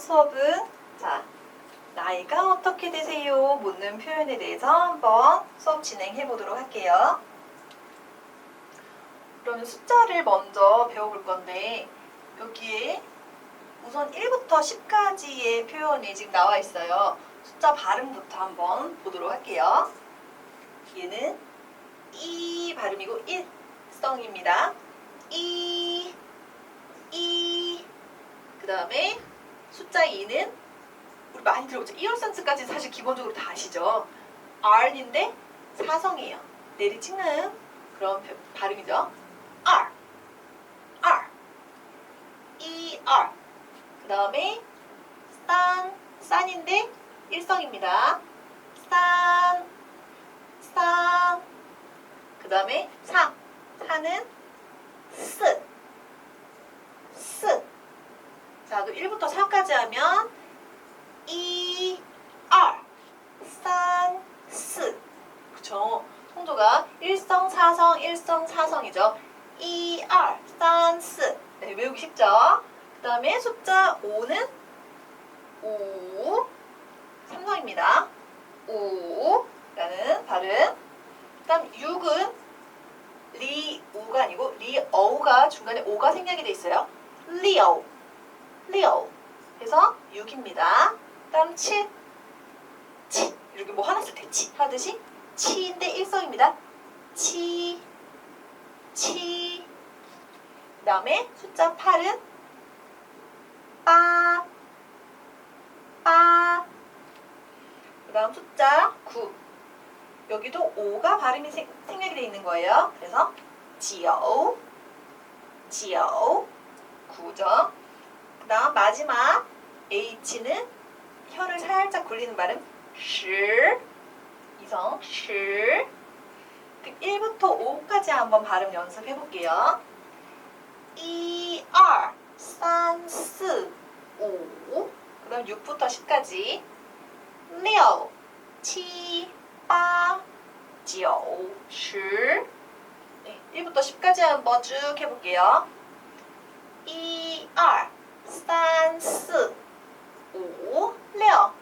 수업은 자 나이가 어떻게 되세요? 묻는 표현에 대해서 한번 수업 진행해 보도록 할게요. 그러면 숫자를 먼저 배워볼 건데 여기에 우선 1부터 10까지의 표현이 지금 나와 있어요. 숫자 발음부터 한번 보도록 할게요. 얘는 이 발음이고 일성입니다. 이, 이. 그 다음에 숫자 2는 우리 많이 들어보죠. 이얼산스까지 사실 기본적으로 다 아시죠. R인데 사성이에요. 내리찍는 그런 표- 발음이죠. R, R, E, R. 그 다음에 산, 산인데 일성입니다. 산, 산. 그 다음에 사, 사는 스, 스. 자, 그럼 1부터 4까지 하면 이, R, 산, 스. 그쵸? 성조가 일성, 사성, 일성, 사성이죠. 이, R, 산, 스. 네, 외우기 쉽죠? 그 다음에 숫자 5는 오, 삼성입니다. 오라는 발음. 그 다음 6은 리오가 아니고 리어우가 중간에 오가 생략이 돼 있어요. 리오, 리 오. 그래서 6입니다. 다음 7, 치. 이렇게 뭐 하나 쓸 때 치 하듯이 치인데 일성입니다. 치, 치. 그 다음에 숫자 8은 빠, 빠. 그 다음 숫자 9. 여기도 오가 발음이 생, 생략이 되어 있는 거예요. 그래서 지오, 지오, 9죠. 그 다음 마지막 H는 혀를 살짝 굴리는 발음 시, 이성 시. 1부터 5까지 한번 발음 연습해 볼게요. 1, 2, 3, 4, 5. 그다음 6부터 10까지. 6, 7, 8, 9, 10. 네, 1부터 10까지 한번 쭉 해볼게요. 1, 2, 3, 4, 5, 6,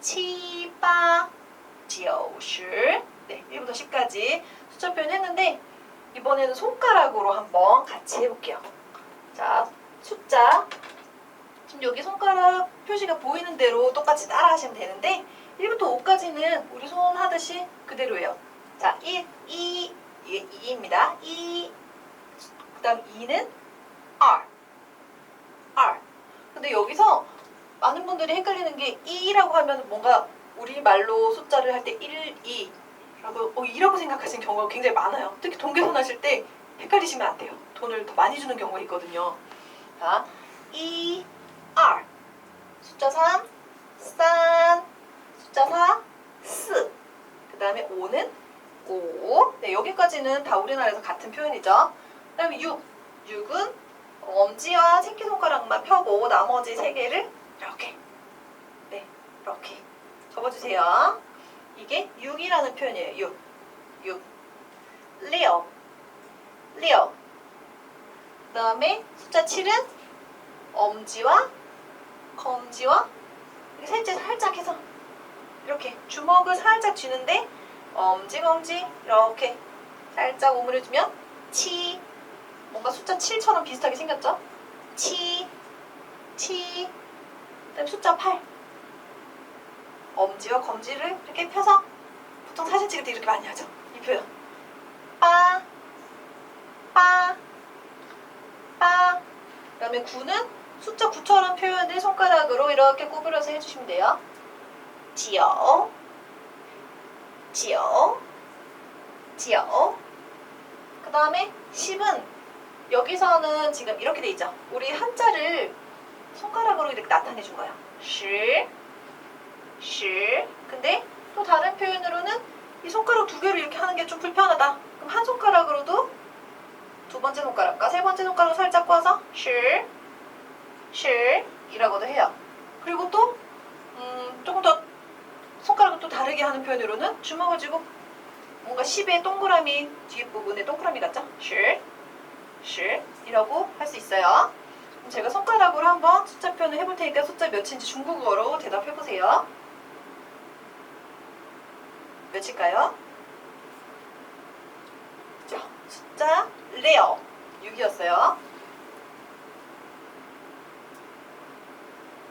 7, 8, 9, 10. 네, 1부터 10까지 숫자 표현 했는데 이번에는 손가락으로 한번 같이 해볼게요. 자, 숫자. 지금 여기 손가락 표시가 보이는 대로 똑같이 따라 하시면 되는데 1부터 5까지는 우리 손 하듯이 그대로예요. 자, 1, 2, 2입니다. 2. 그 다음 2는 R. R. 근데 여기서 많은 분들이 헷갈리는 게 2라고 하면 뭔가 우리 말로 숫자를 할 때 1, 2 라고 어, 2라고 생각하시는 경우가 굉장히 많아요. 특히 동계선 하실 때 헷갈리시면 안 돼요. 돈을 더 많이 주는 경우가 있거든요. 자, 2, R. 숫자 3, 산. 숫자 4, 스. 그 다음에 5는 오. 네, 여기까지는 다 우리나라에서 같은 표현이죠. 그 다음에 6. 6은 엄지와 새끼손가락만 펴고 나머지 세 개를 이렇게. 네, 이렇게. 접어주세요. 이게 6이라는 표현이에요. 6. 6. 리오. 리오. 그 다음에 숫자 7은 엄지와 검지와 살짝 살짝 해서 이렇게 주먹을 살짝 쥐는데 엄지 검지 이렇게 살짝 오므려주면 치 뭔가 숫자 7처럼 비슷하게 생겼죠? 치, 치 그다음에 숫자 8 엄지와 검지를 이렇게 펴서 보통 사진 찍을 때 이렇게 많이 하죠 이 표현 빠, 빠, 빠 그 다음에 9는 숫자 9처럼 표현을 손가락으로 이렇게 구부려서 해주시면 돼요. 지어, 지어, 지어. 그 다음에 10은 여기서는 지금 이렇게 돼 있죠. 우리 한자를 손가락으로 이렇게 나타내 준 거예요. 시, 시. 근데 또 다른 표현으로는 이 손가락 두 개로 이렇게 하는 게 좀 불편하다. 그럼 한 손가락으로도 두 번째 손가락과 세 번째 손가락 살짝 꽈서 시, 실이라고도 해요. 그리고 또 음, 조금 더 손가락을 또 다르게 하는 표현으로는 주먹을 쥐고 뭔가 10의 동그라미 뒷부분에 동그라미 같죠? 실, 실 이라고 할 수 있어요. 그럼 제가 손가락으로 한번 숫자 표현을 해볼 테니까 숫자 몇인지 중국어로 대답해 보세요. 몇일까요? 자, 숫자 레어 6이었어요.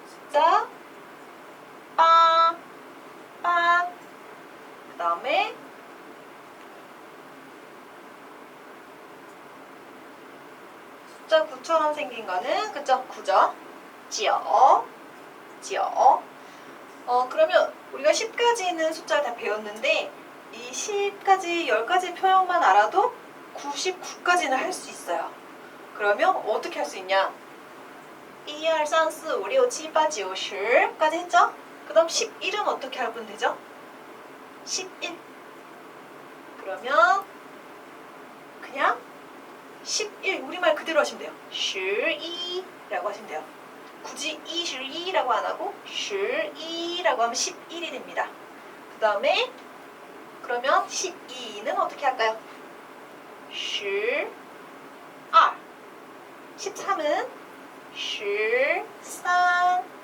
숫자 빵, 빵. 그 다음에 숫자 9처럼 생긴 거는 그죠? 9죠? 지어, 지어. 어, 그러면 우리가 10까지는 숫자를 다 배웠는데 이 10까지, 10가지 표현만 알아도 99까지는 할 수 있어요. 그러면 어떻게 할 수 있냐? 1, 2, 3, 4, 5, 6, 7, 8, 9, 10까지 했죠? 그 다음 11은 어떻게 하면 되죠? 11. 그러면 그냥 11 우리말 그대로 하시면 돼요. 12라고 하시면 돼요. 굳이 22라고 안 하고 12라고 하면 11이 됩니다. 그 다음에 그러면 12는 어떻게 할까요? 12 13은 13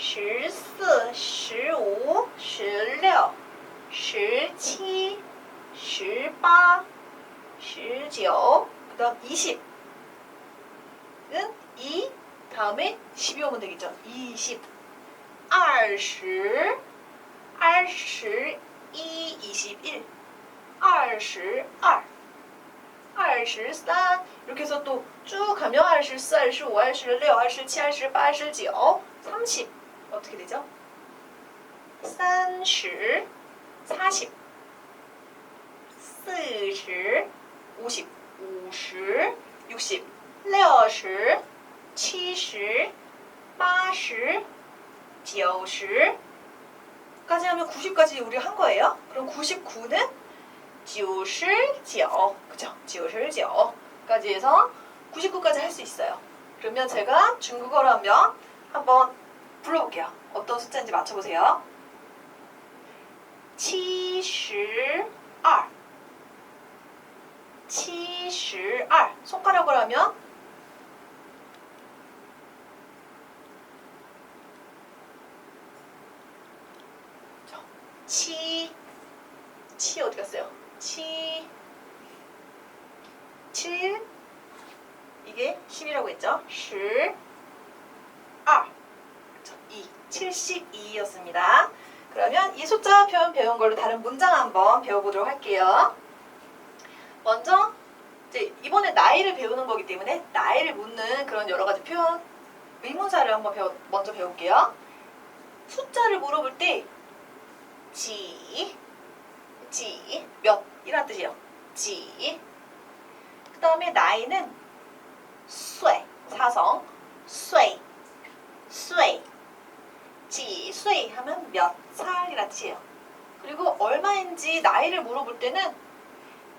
14, 15, 16, 17, 18, 19, 그 다음 20은 2, 다음에 10이 오면 되겠죠. 20, 20, 21, 21, 22, 23 이렇게 해서 또 쭉 가면 24, 25, 26, 27, 28, 29, 30 어떻게 되죠? 30, 40, 40, 50, 50, 60, 60, 70, 80, 90 까지 하면 90까지 우리 한 거예요. 그럼 99는 99, 그죠? 99까지 해서 99까지 할 수 있어요. 그러면 제가 중국어로 하면 한번 불러볼게요. 어떤 숫자인지 맞춰보세요. 72 72 손가락으로 하면 치, 치 어디 갔어요? 치, 7 이게 10이라고 했죠? 10 2 2, 72였습니다. 그러면 이 숫자 표현 배운 걸로 다른 문장 한번 배워보도록 할게요. 먼저 이제 이번에 나이를 배우는 거기 때문에 나이를 묻는 그런 여러 가지 표현 의문사를 한번 배워, 먼저 배울게요. 숫자를 물어볼 때 지, 지, 몇 이란 뜻이에요. 지. 그 다음에 나이는 쇠, 사성, 쇠, 쇠. 几岁 하면 몇 살이란 뜻이에요. 그리고 얼마인지 나이를 물어볼 때는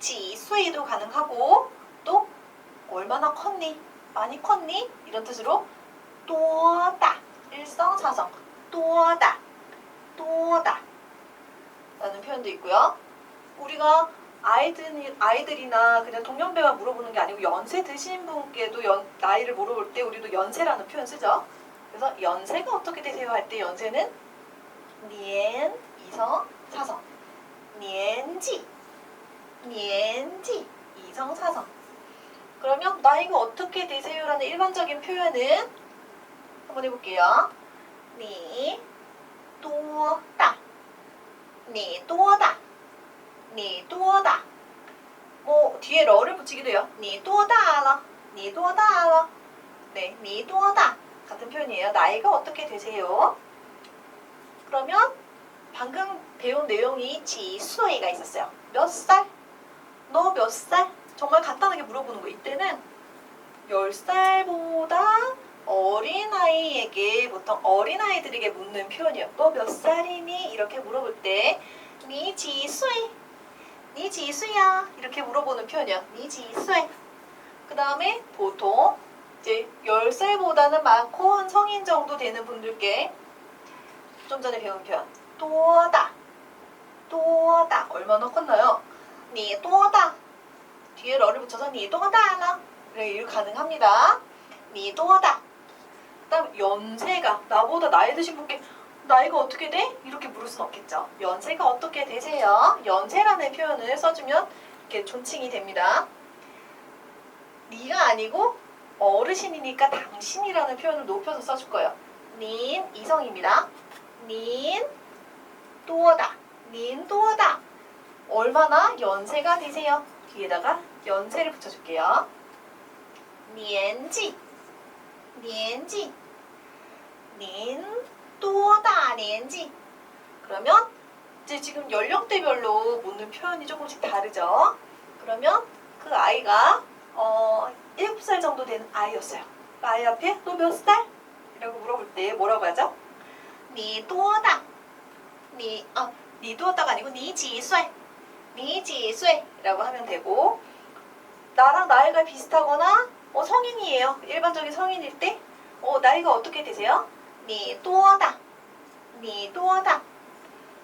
같이 이수에이도 가능하고 또 얼마나 컸니? 많이 컸니? 이런 뜻으로 또다 일성사성 또다 또다 라는 표현도 있고요. 우리가 아이들, 아이들이나 그냥 동년배만 물어보는 게 아니고 연세 드신 분께도 연, 나이를 물어볼 때 우리도 연세라는 표현 쓰죠. 그래서 연세가 어떻게 되세요 할 때 연세는 年 이성 사성 年지 니엔지 이성사성 그러면 나이가 어떻게 되세요라는 일반적인 표현은 한번 해볼게요. 니 또다 니 또다 니 또다 뭐 뒤에 러를 붙이기도 해요. 니 또다라 니 또다라 네, 니 또다 네, 네, 네, 같은 표현이에요. 나이가 어떻게 되세요? 그러면 방금 배운 내용이 지수이가 있었어요. 몇 살? 너 몇 살? 정말 간단하게 물어보는 거. 이때는 10살보다 어린아이에게 보통 어린아이들에게 묻는 표현이에요. 너 몇 살이니? 이렇게 물어볼 때 니 지수이 니 지수야 이렇게 물어보는 표현이요. 니 지수에 그 다음에 보통 이제 10살보다는 많고 한 성인 정도 되는 분들께 좀 전에 배운 표현 또다 또다 얼마나 컸나요? 니또다 뒤에 러를 붙여서 니또다라 그래 이렇게 가능합니다. 니또다 그다음 연세가 나보다 나이 드신 분께 나이가 어떻게 돼? 이렇게 물을 순 없겠죠. 연세가 어떻게 되세요? 연세라는 표현을 써주면 이렇게 존칭이 됩니다. 니가 아니고 어르신이니까 당신이라는 표현을 높여서 써줄 거예요. 닌 이성입니다. 닌 또다. 닌 또다. 얼마나 연세가 되세요? 뒤에다가 연세를 붙여줄게요. 年纪年纪您多大年纪 그러면 이제 지금 연령대별로 묻는 표현이 조금씩 다르죠. 그러면 그 아이가 어 7살 정도 된 아이였어요. 그 아이 앞에 너 몇 살? 이라고 물어볼 때 뭐라고 하죠? 你多大?你 아, 你多大가 아니고 你几岁? 你几岁? 라고 하면 되고 나랑 나이가 비슷하거나 어, 성인이에요. 일반적인 성인일 때 어, 나이가 어떻게 되세요? 你多大?你多大?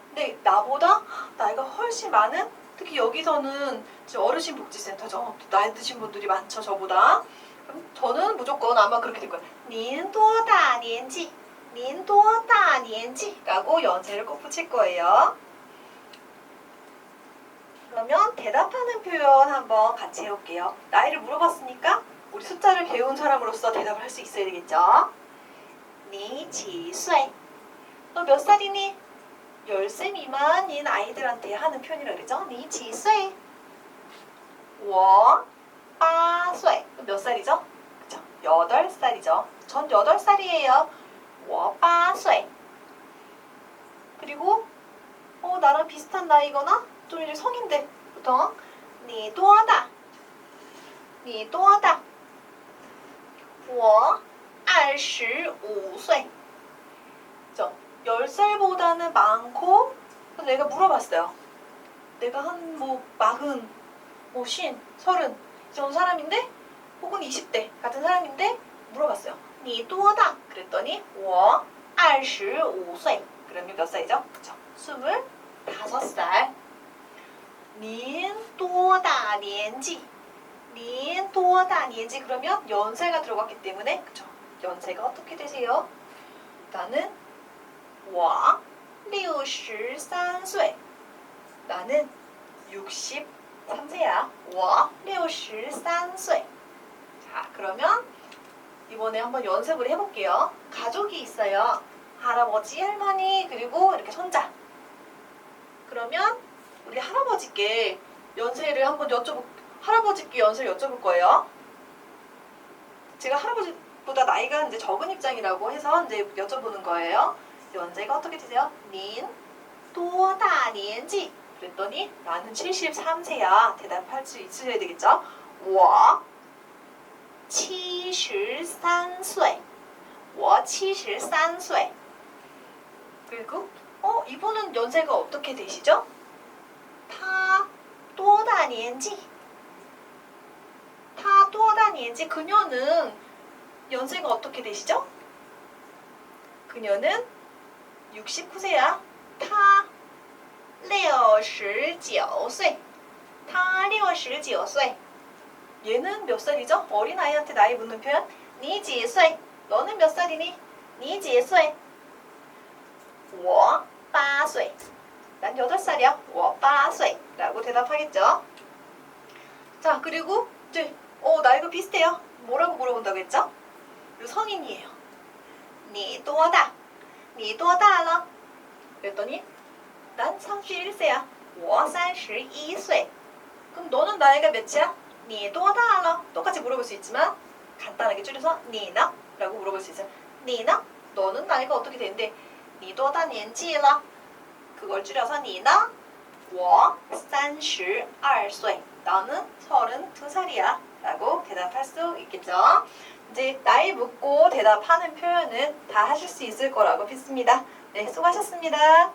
근데 나보다 나이가 훨씬 많은 특히 여기서는 지금 어르신 복지센터죠. 나이 드신 분들이 많죠, 저보다. 그럼 저는 무조건 아마 그렇게 될 거예요. 您多大年纪?您多大年纪? 라고 연세를 꼭 붙일 거예요. 그러면 대답하는 표현 한번 같이 해볼게요. 나이를 물어봤으니까 우리 숫자를 배운 사람으로서 대답을 할 수 있어야 되겠죠? 네, 니지수에 너몇 살이니? 열세 미만인 아이들한테 하는 표현이라 그러죠? 네, 니지수에 워빠쇠 몇 살이죠? 그쵸? 여덟 살이죠. 전 여덟 살이에요. 워빠쇠 그리고 어 나랑 비슷한 나이거나 좀 이제 성인들 보통 你多大?你多大?我25岁. 저 10살보다는 많고 그래서 내가 물어봤어요. 내가 한 뭐 마흔, 뭐 쉰, 서른 이 정도 사람인데 혹은 20대 같은 사람인데 물어봤어요. 你多大? 그랬더니 我25岁. 그러면 몇 살이죠? 그쵸? 25살. 린 또다 년지. 린 또다 년지 그러면 연세가 들어갔기 때문에 그죠? 연세가 어떻게 되세요? 나는 와 63세. 나는 63세야. 와 63세. 자 그러면 이번에 한번 연습을 해볼게요. 가족이 있어요. 할아버지 할머니 그리고 이렇게 손자. 그러면 우리 할아버지께 연세를 한번 여쭤볼 할아버지께 연세를 여쭤볼 거예요. 제가 할아버지보다 나이가 이제 적은 입장이라고 해서 이제 여쭤보는 거예요. 연세가 어떻게 되세요? 닌 또다니엔지 그랬더니 나는 73세야 대답할 수 있으셔야 되겠죠? 와 73세 我73세 그리고 어 이분은 연세가 어떻게 되시죠? 他多大年纪?他多大年纪? 그녀는 연세가 어떻게 되시죠? 그녀는 69세야. 他69岁.他69岁. 얘는 몇 살이죠? 어린아이한테 나이 묻는 표현. 你几岁? 너는 몇 살이니? 你几岁?我8岁. 난 8살이야. 我8岁. 라고 대답하겠죠? 자, 그리고 이제 어, 나이가 비슷해요. 뭐라고 물어본다고 했죠? 성인이에요. 你多大?你多大了? 그랬더니 난 31세야. 我31岁. 그럼 너는 나이가 몇이야? 你多大了? 똑같이 물어볼 수 있지만 간단하게 줄여서 你呢? 라고 물어볼 수 있어요. 你呢? 너는 나이가 어떻게 되는데 你多大年纪了? 그걸 줄여서 니나 我32岁 너는 32살이야 라고 대답할 수 있겠죠. 이제 나이 묻고 대답하는 표현은 다 하실 수 있을 거라고 믿습니다. 네, 수고하셨습니다.